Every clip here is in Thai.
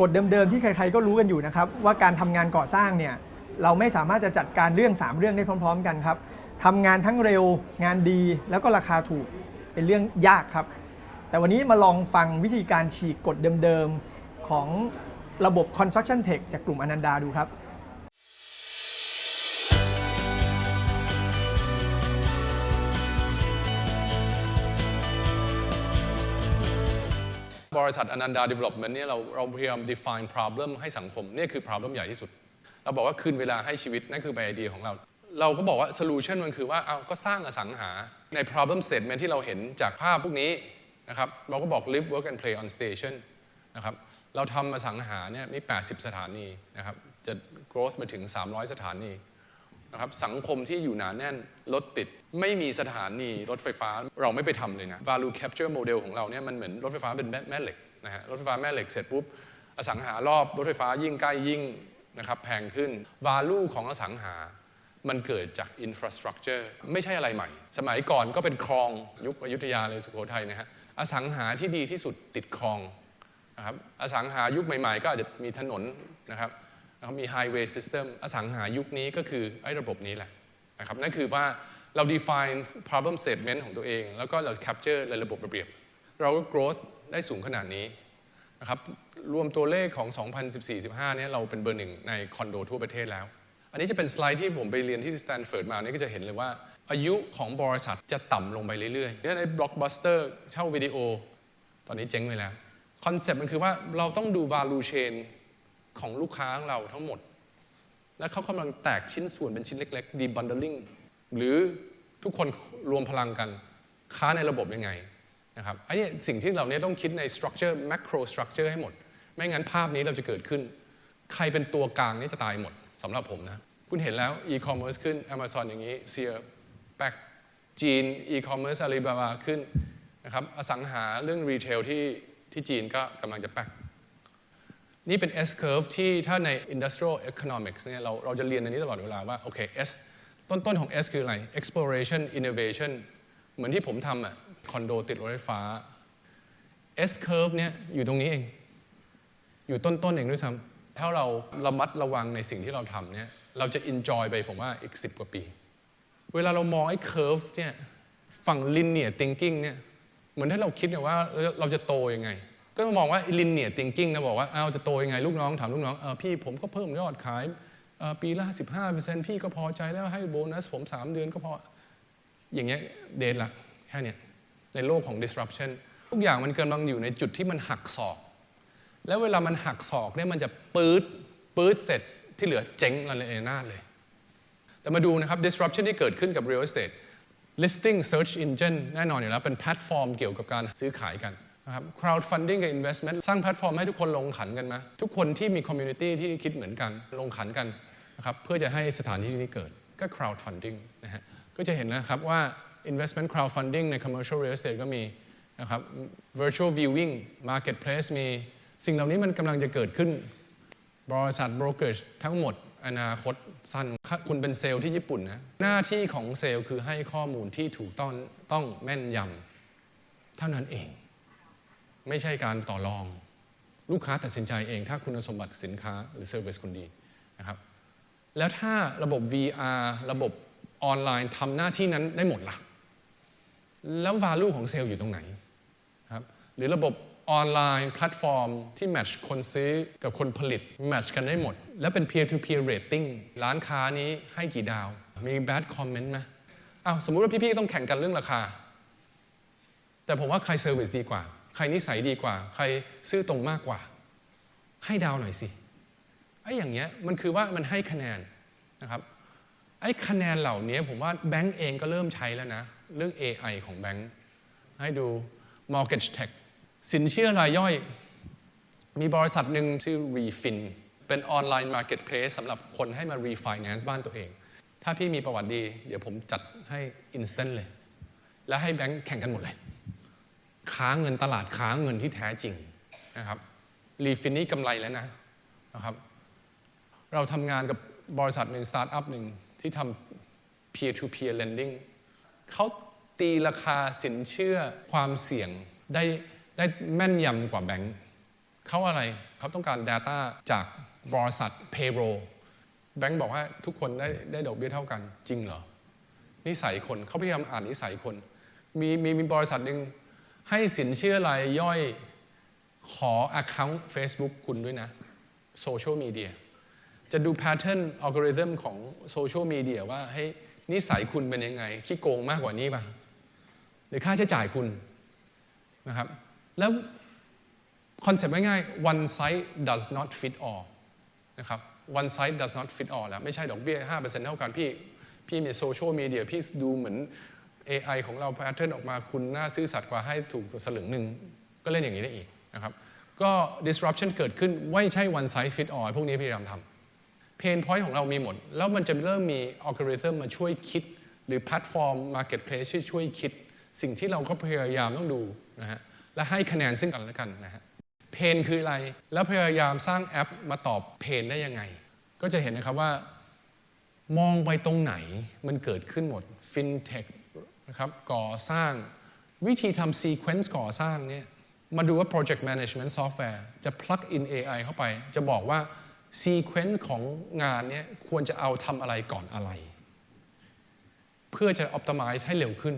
กฎเดิมๆที่ใครๆก็รู้กันอยู่นะครับว่าการทำงานก่อสร้างเนี่ยเราไม่สามารถจะจัดการเรื่อง 3 เรื่องได้พร้อม ๆ กันครับทำงานทั้งเร็วงานดีแล้วก็ราคาถูกเป็นเรื่องยากครับ แต่วันนี้มาลองฟังวิธีการฉีกกฎเดิมๆของระบบ Construction Tech จากกลุ่มอนันดาดูครับ บริษัทอนันดา Development เนี่ยเราเราพยายาม define problem ให้สังคมนี่คือ problem ใหญ่ที่สุด เราบอกว่าคืนเวลาให้ชีวิต นั่นคือไอเดียของเรา เราก็บอกว่า solution มันคือว่าเอาก็สร้างอสังหาใน problem statement ที่เราเห็นจากภาพพวกนี้นะครับเราก็บอก live work and play on station นะครับเราทำอสังหาเนี่ยมี 80 สถานีนะครับจะ growth มาถึง 300 สถานีนะครับสังคมที่อยู่หนาแน่นรถติด ไม่มีสถานีรถไฟฟ้าเราไม่ไปทำเลยนะ value capture model ของเราเนี่ยมันเหมือนรถไฟฟ้าเป็นแม่เหล็กนะฮะรถไฟฟ้าแม่เหล็กเสร็จปุ๊บอสังหารอบรถไฟฟ้ายิ่งใกล้ยิ่งนะครับแพงขึ้น value ของอสังหา มันเกิดจาก infrastructure ไม่ใช่อะไรใหม่ สมัยก่อนก็เป็นคลองยุคอยุธยาเลยสุโขทัยนะฮะอสังหาที่ดีที่สุดติดคลองนะครับอสังหายุคใหม่ๆ ก็อาจจะมีถนนนะครับแล้วก็มี highway system อสังหายุคนี้ก็คือไอ้ระบบนี้แหละนะครับนั่นคือว่า เรา define problem statement ของตัวเอง แล้วก็เรา capture ในระบบระเบียบ เราก็ growth ได้สูงขนาดนี้นะครับรวมตัวเลขของ 2014-15เนี่ยเราเป็นเบอร์หนึ่งในคอนโดทั่วประเทศแล้ว อันนี้จะเป็นสไลด์ที่ผมไปเรียนที่สแตนฟอร์ดมาเนี่ยก็จะเห็นเลยว่า อายุของบริษัทจะต่ำลงไปเรื่อยๆเนี่ยในบล็อกบัสเตอร์เช่าวิดีโอ ตอนนี้เจ๊งไปแล้วคอนเซ็ปต์มันคือว่าเราต้องดู value chain ของลูกค้าของเราทั้งหมด และเขากำลังแตกชิ้นส่วนเป็นชิ้นเล็กๆ debundling หรือทุกคนรวมพลังกันค้าในระบบยังไงนะครับไอ้นี่สิ่งที่เราเนี่ยต้องคิดใน structure macro structure ให้หมด ไม่งั้นภาพนี้เราจะเกิดขึ้น ใครเป็นตัวกลางนี่จะตายหมดสำหรับผมนะ คุณเห็นแล้ว e-commerce ขึ้น Amazon อย่างนี้เซียแบกจีน e-commerce Alibaba ขึ้นนะครับอสังหาเรื่องรีเทลที่ที่จีนก็กำลังจะแบกนี่เป็น S curve ที่ถ้าใน industrial economics เนี่ยเราเราจะเรียนอันนี้ตลอดเวลาว่าโอเค S ต้นต้นของ S คืออะไร exploration innovation เหมือนที่ผมทำอะคอนโดติดรถไฟฟ้า S curve เนี่ยอยู่ตรงนี้เอง อยู่ต้นๆเองด้วยซ้ำถ้าเราระมัดระวังในสิ่งที่เราทำเนี่ยเราจะ enjoy ไปผมว่าอีก 10 กว่าปี เวลาเรามองไอ้ curve เนี่ยฝั่ง linear thinking เนี่ยเหมือนถ้าเราคิดเนี่ยว่าเราจะโตยังไง ก็มองว่า linear thinking นะบอกว่าเอาจะโตยังไง ลูกน้องถามลูกน้องเออพี่ผมก็เพิ่มยอดขาย ปีละ 15%พี่ก็พอใจแล้วให้โบนัสผม 3 เดือนก็พอ อย่างเงี้ยเดทละแค่เนี้ยในโลกของ disruption ทุกอย่างมันกำลังอยู่ในจุดที่มันหักศอก แล้วเวลามันหักศอกเนี่ยมันจะปื๊ดปื๊ดเสร็จที่เหลือเจ๊งระเนระนาดเลย แต่มาดูนะครับ disruption ที่เกิดขึ้นกับ real estate listing search engine แน่นอนอยู่แล้วเป็นแพลตฟอร์มเกี่ยวกับการซื้อขายกันนะครับ crowdfunding กับ investment สร้างแพลตฟอร์มให้ทุกคนลงขันกันมา ทุกคนที่มี community ที่คิดเหมือนกันลงขันกัน นะครับเพื่อจะให้สถานที่นี้เกิดก็ crowdfunding นะฮะก็จะเห็นนะครับว่า investment crowdfunding ใน commercial real estate ก็มีนะครับ virtual viewing marketplace มีสิ่งเหล่านี้มันกำลังจะเกิดขึ้น บริษัท brokerage ทั้งหมดอนาคตสั้นคุณเป็นเซลล์ที่ญี่ปุ่นนะหน้าที่ของเซลล์คือให้ข้อมูลที่ถูกต้องต้องแม่นยำเท่านั้นเอง ไม่ใช่การต่อรอง ลูกค้าตัดสินใจเองถ้าคุณสมบัติสินค้าหรือเซอร์วิสคุณดีนะครับ แล้วถ้าระบบ VR ระบบออนไลน์ทำหน้าที่นั้นได้หมดล่ะ แล้ว value ของเซลล์อยู่ตรงไหนครับหรือระบบออนไลน์แพลตฟอร์ม ที่แมทช์คนซื้อกับคนผลิตแมทช์กันได้หมด แล้วเป็น peer to peer rating ร้านค้านี้ให้กี่ดาว มี bad comment ไหมอ้าวสมมุติว่าพี่ ๆ ต้องแข่งกันเรื่องราคา แต่ผมว่าใครเซอร์วิสดีกว่า ใครนิสัยดีกว่า ใครซื่อตรงมากกว่า ให้ดาวหน่อยสิ ไอ้อย่างเงี้ยมันคือว่ามันให้คะแนนนะครับไอ้คะแนนเหล่านี้ผมว่าแบงก์เองก็เริ่มใช้แล้วนะ เรื่อง AI ของแบงก์ให้ดู mortgage tech สินเชื่อรายย่อย มีบริษัทหนึ่งชื่อ Refin เป็นออนไลน์ marketplace สำหรับคนให้มา refinance บ้านตัวเอง ถ้าพี่มีประวัติดี เดี๋ยวผมจัดให้ instant เลย แล้วให้แบงก์แข่งกันหมดเลย ค้าเงินตลาดค้าเงินที่แท้จริงนะครับ Refin นี่กำไรแล้วนะนะครับ เราทำงานกับบริษัทหนึ่งสตาร์ทอัพหนึ่งที่ทำ peer to peer lending เขาตีราคาสินเชื่อความเสี่ยงได้ได้แม่นยำกว่าแบงค์เขาอะไรเขาต้องการ Data จากบริษัท payroll แบงก์บอกว่าทุกคนได้ได้ดอกเบี้ยเท่ากันจริงเหรอ นิสัยคนเขาพยายามอ่านนิสัยคน มีมีมีบริษัทหนึ่งให้สินเชื่อรายย่อยขอ Account Facebook คุณด้วยนะโซเชียลมีเดีย จะดู Pattern Algorithm ของโซเชียลมีเดียว่าให้ยนิสัยคุณเป็นยังไง ขี้โกงมากกว่านี้ป่ะ หรือค่าใช้จ่ายคุณนะครับ แล้วคอนเซ็ปต์ง่ายๆ one size does not fit all นะครับ one size does not fit all แล้วไม่ใช่ดอกเบี้ย 5%เท่ากันพี่ พี่มีโซเชียลมีเดียพี่ดูเหมือน AI ของเรา pattern ออกมาคุณน่าซื่อสัตย์กว่าให้ถูกสลึงหนึ่ง ก็เล่นอย่างนี้ได้อีกนะครับ ก็ disruption เกิดขึ้นไม่ใช่ one size fit all พวกนี้พยายามทำ เพนพอยต์ของเรามีหมด แล้วมันจะเริ่มมีอัลกอริทึมมาช่วยคิด หรือแพลตฟอร์ม Marketplace ที่ช่วยคิด สิ่งที่เราก็พยายามต้องดูนะฮะและให้คะแนนซึ่งกันและกันนะฮะเพนคืออะไร แล้วพยายามสร้างแอปมาตอบเพนได้ยังไง ก็จะเห็นนะครับว่า มองไปตรงไหนมันเกิดขึ้นหมด FinTech นะครับก่อสร้างวิธีทำ Sequence ก่อสร้างเนี่ยมาดูว่า Project Management Software จะ plug in AI เข้าไป จะบอกว่า Sequence ของงานนี่ยควรจะเอาทำอะไรก่อนอะไร เพื่อจะ Optimize ให้เร็วขึ้น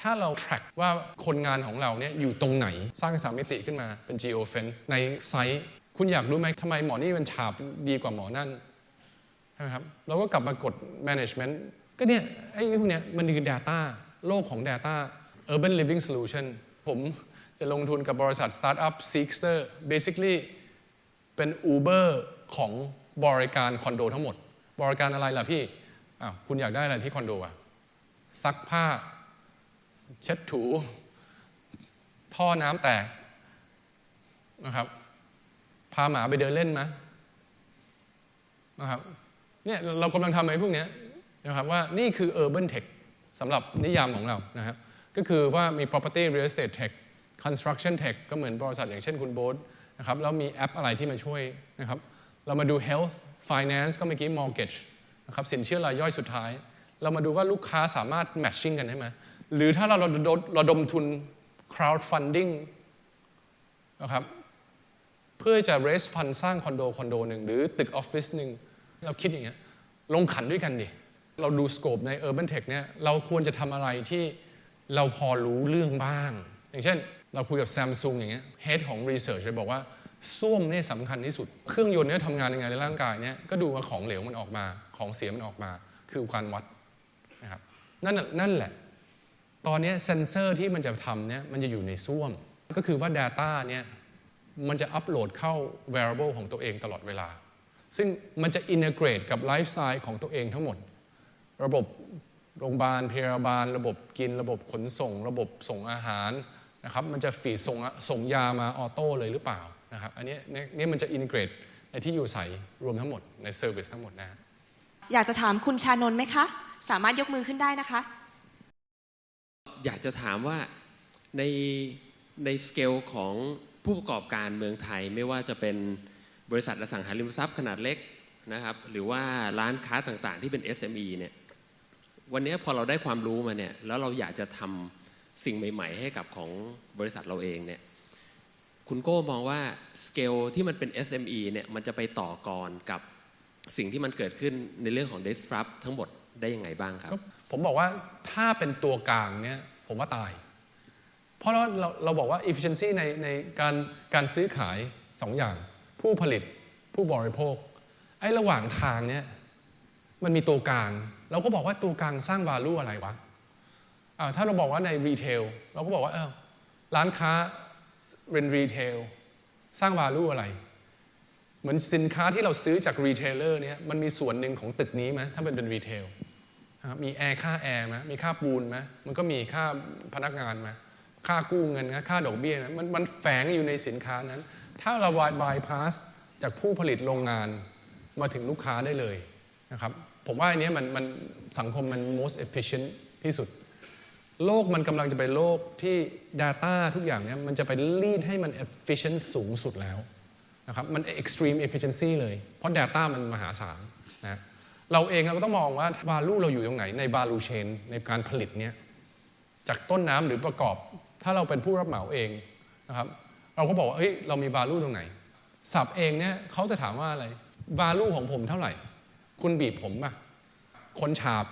ถ้าเรา track ว่าคนงานของเราเนี่ยอยู่ตรงไหนสร้างสามมิติขึ้นมาเป็น geofence ในไซต์ คุณอยากรู้ไหมทำไมหมอนี่มันฉาบดีกว่าหมอนั่นใช่ไหมครับเราก็กลับมากด management ก็เนี่ยไอ้พวกเนี้ยมันคือ data โลกของ data urban living solution ผมจะลงทุนกับบริษัท startup Seekster basically เป็น Uber ของบริการคอนโดทั้งหมด บริการอะไรล่ะพี่อ้าวคุณอยากได้อะไรที่คอนโดอะซักผ้า เช็ดถู ท่อน้ำแตกนะครับ พาหมาไปเดินเล่นไหมนะครับเนี่ยเรากำลังทำอะไรพวกนี้นะครับว่านี่คือ urban tech สำหรับนิยามของเรานะครับก็คือว่ามี property real estate tech construction tech ก็เหมือนบริษัทอย่างเช่นคุณโบ๊ท นะครับแล้วมีแอปอะไรที่มาช่วยนะครับเรามาดู health finance ก็เมื่อกี้ mortgage นะครับสินเชื่อรายย่อยสุดท้าย เรามาดูว่าลูกค้าสามารถ matching กันได้ไหมหรือถ้าเราระดมระดมทุน crowdfunding นะครับเพื่อจะ raise fund สร้างคอนโดคอนโดหนึ่งหรือตึกออฟฟิศหนึ่งเราคิดอย่างเงี้ยลงขันด้วยกันดิเราดูสโคปใน Urban Tech เนี่ยเราควรจะทำอะไรที่เราพอรู้เรื่องบ้าง อย่างเช่น เราคุยกับ Samsung อย่างเงี้ย head ของ research เลยบอกว่าส้วมเนี่ยสำคัญที่สุด เครื่องยนต์เนี่ยทำงานยังไงในร่างกายเนี่ยก็ดูว่าของเหลวมันออกมาของเสียมันออกมา คือการวัดนะครับนั่นนั่นแหละ ตอนนี้เซนเซอร์ที่มันจะทำเนี่ยมันจะอยู่ในส้วม ก็คือว่า Data เนี่ยมันจะอัปโหลดเข้า variable ของตัวเองตลอดเวลา ซึ่งมันจะ integrate กับไลฟ์สไตล์ของตัวเองทั้งหมด ระบบโรงพยาบาลพยาบาล ระบบกิน ระบบขนส่ง ระบบส่งอาหาร นะครับมันจะฟีดส่งส่งยามาออโต้เลยหรือเปล่านะครับอันนี้เนี่ยเนี่ยมันจะ integrate ในที่อยู่ใส่รวมทั้งหมดใน service ทั้งหมดนะฮะอยากจะถามคุณชานนท์ไหมคะ สามารถยกมือขึ้นได้นะคะ อยากจะถามว่าในในสเกลของผู้ประกอบการเมืองไทยไม่ว่าจะเป็นบริษัทอสังหาริมทรัพย์ขนาดเล็กนะครับหรือว่าร้านค้าต่างๆ ที่เป็น SME เนี่ยวันนี้พอเราได้ความรู้มาเนี่ยแล้วเราอยากจะทำ สิ่งใหม่ ๆ ให้กับของบริษัทเราเองเนี่ยคุณโก้มองว่าสเกลที่มันเป็น SME เนี่ยมันจะไปต่อกรกับสิ่งที่มันเกิดขึ้นในเรื่องของ disrupt ทั้งหมดได้ยังไงบ้างครับ ผมบอกว่าถ้าเป็นตัวกลางเนี่ยผมว่าตาย เพราะเราเราเราบอกว่า efficiency ในในการการซื้อขาย 2ออย่าง ผู้ผลิตผู้บริโภค ไอ้ระหว่างทางเนี่ยมันมีตัวกลาง เราก็บอกว่าตัวกลางสร้าง value อะไรวะ ถ้าเราบอกว่าในรีเทลเราก็บอกว่าร้านค้าเป็นรีเทลสร้าง value อะไร เหมือนสินค้าที่เราซื้อจากรีเทลเลอร์เนี่ยมันมีส่วนหนึ่งของตึกนี้ไหมถ้าเป็นเป็นรีเทลมีแอร์ค่าแอร์ไหมมีค่าปูนไหมมันก็มีค่าพนักงานไหมค่ากู้เงินนะค่าดอกเบี้ยนะมันมันแฝงอยู่ในสินค้านั้น ถ้าเราบายพาสจากผู้ผลิตโรงงานมาถึงลูกค้าได้เลยนะครับผมว่าอันนี้มันมันสังคมมัน most efficient ที่สุด โลกมันกำลังจะไปโลกที่ Data ทุกอย่างเนี้ยมันจะไป lead ให้มัน efficient สูงสุดแล้วนะครับมัน extreme efficiency เลย เพราะ Data มันมหาศาลนะเราเองเราก็ต้องมองว่า value เราอยู่ตรงไหนใน value chain ในการผลิตเนี้ยจากต้นน้ำหรือประกอบ ถ้าเราเป็นผู้รับเหมาเองนะครับเราก็บอกว่าเฮ้ยเรามี value ตรงไหนสับเองเนี่ยเขาจะถามว่าอะไร value ของผมเท่าไหร่ คุณบีบผมป่ะคนฉาบ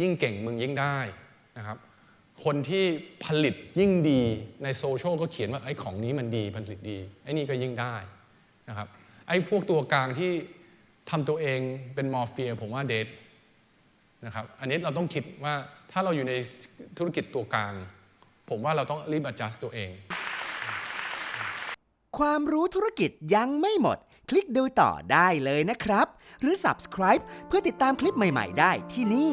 ยิ่งเก่งมึงยิ่งได้นะครับ คนที่ผลิตยิ่งดีในโซเชียลก็เขียนว่าไอ้ของนี้มันดีผลิตดีไอ้นี่ก็ยิ่งได้นะครับไอ้พวกตัวกลางที่ทำตัวเองเป็นมอร์เฟียผมว่าเดทนะครับอันนี้เราต้องคิดว่าถ้าเราอยู่ในธุรกิจตัวกลาง ผมว่าเราต้องรีบ adjust ตัวเอง ความรู้ธุรกิจยังไม่หมด คลิกดูต่อได้เลยนะครับ หรือ subscribe เพื่อติดตามคลิปใหม่ ๆ ได้ที่นี่